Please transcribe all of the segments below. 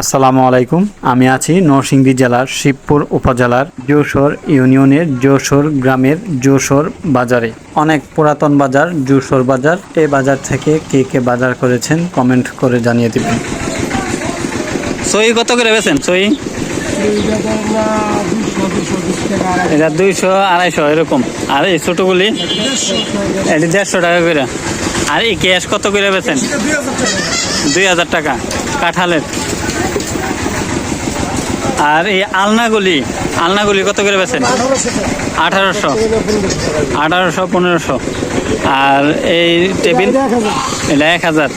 আসসালামু আলাইকুম। আমি আছি নরসিংদী জেলার শিবপুর উপজেলার যশোর ইউনিয়নের যশোর গ্রামের যশোর বাজারে। অনেক পুরাতন বাজার, যশোর বাজার এই বাজার থেকে কে কে বাজার করেছেন কমেন্ট করে জানিয়ে দিবেন। সই কত করে বেছেন সই? এটা দুইশো আড়াইশো, এরকম। আর এই ছোটগুলি? এটি দেড়শো টাকা করে। আর এই ক্যাশ কত করে বেছেন দুই হাজার টাকা। কাঁঠালের। আর এই আলনাগুলি আলনাগুলি কত করে বেছেন আঠারোশো। আঠারোশো, পনেরোশো। আর এই টেবিল, এটা এক হাজার।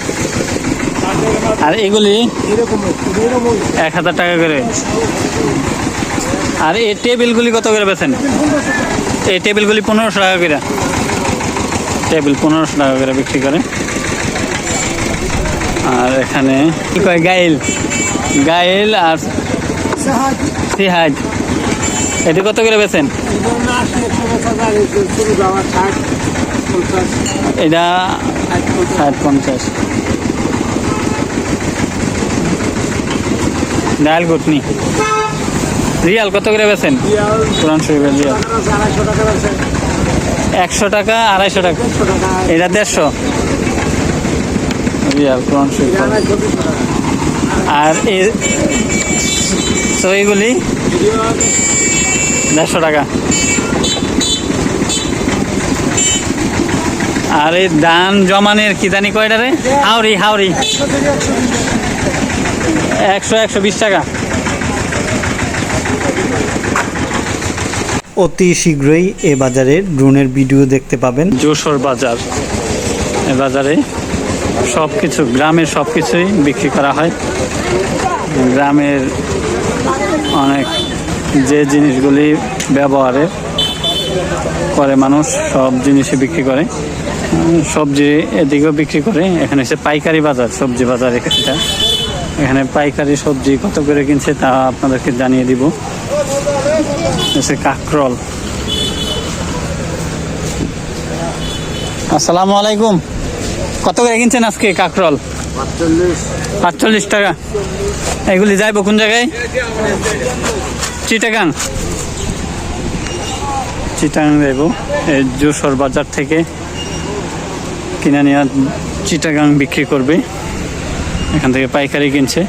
আর এগুলি এক হাজার টাকা করে। আর এই টেবিলগুলি কত করে বেছেন এই টেবিলগুলি পনেরোশো টাকা করে। টেবিল পনেরোশো টাকা করে বিক্রি করে। আর এখানে কি কয়, গাইল। গাইল আর সিহাজ। এটি কত করে বেছেন এটা ষাট পঞ্চাশ। ডায়াল গুটনি রিয়াল কত করে বেছেন কোরআন শরীফের রিয়াল। একশো টাকা, আড়াইশো টাকা। এটা দেড়শো। রিয়াল, কোরআন শরীফ। আর তো এইগুলি দেড়শো টাকা। আর এই দান জমানের কি জানি কয়টা রে? হাওড়ি হাওড়ি একশো একশো বিশ টাকা। অতি শীঘ্রই এ বাজারে ড্রোনের ভিডিও দেখতে পাবেন। যশোর বাজার। এ বাজারে সব কিছু গ্রামের সব কিছুই বিক্রি করা হয়। গ্রামের অনেক যে জিনিসগুলি ব্যবহারে করে মানুষ, সব জিনিসই বিক্রি করে। সবজি এদিকেও বিক্রি করে। এখানে হচ্ছে পাইকারি বাজার, সবজি বাজার এটা। এখানে পাইকারি সবজি কত করে কিনছে তা আপনাদেরকে জানিয়ে দিব। হচ্ছে কাকরল। আসসালামু আলাইকুম। কত করে কিনছেন আজকে কাকরল? পাঁচচল্লিশ। টাকা। এগুলি যাইব কোন জায়গায়? চিটাগাং। চিটাগাং যাইব। এই যশোর বাজার থেকে কিনে নিয়ে চিটাগাং বিক্রি করবে। এখান থেকে পাইকারি কিনছে।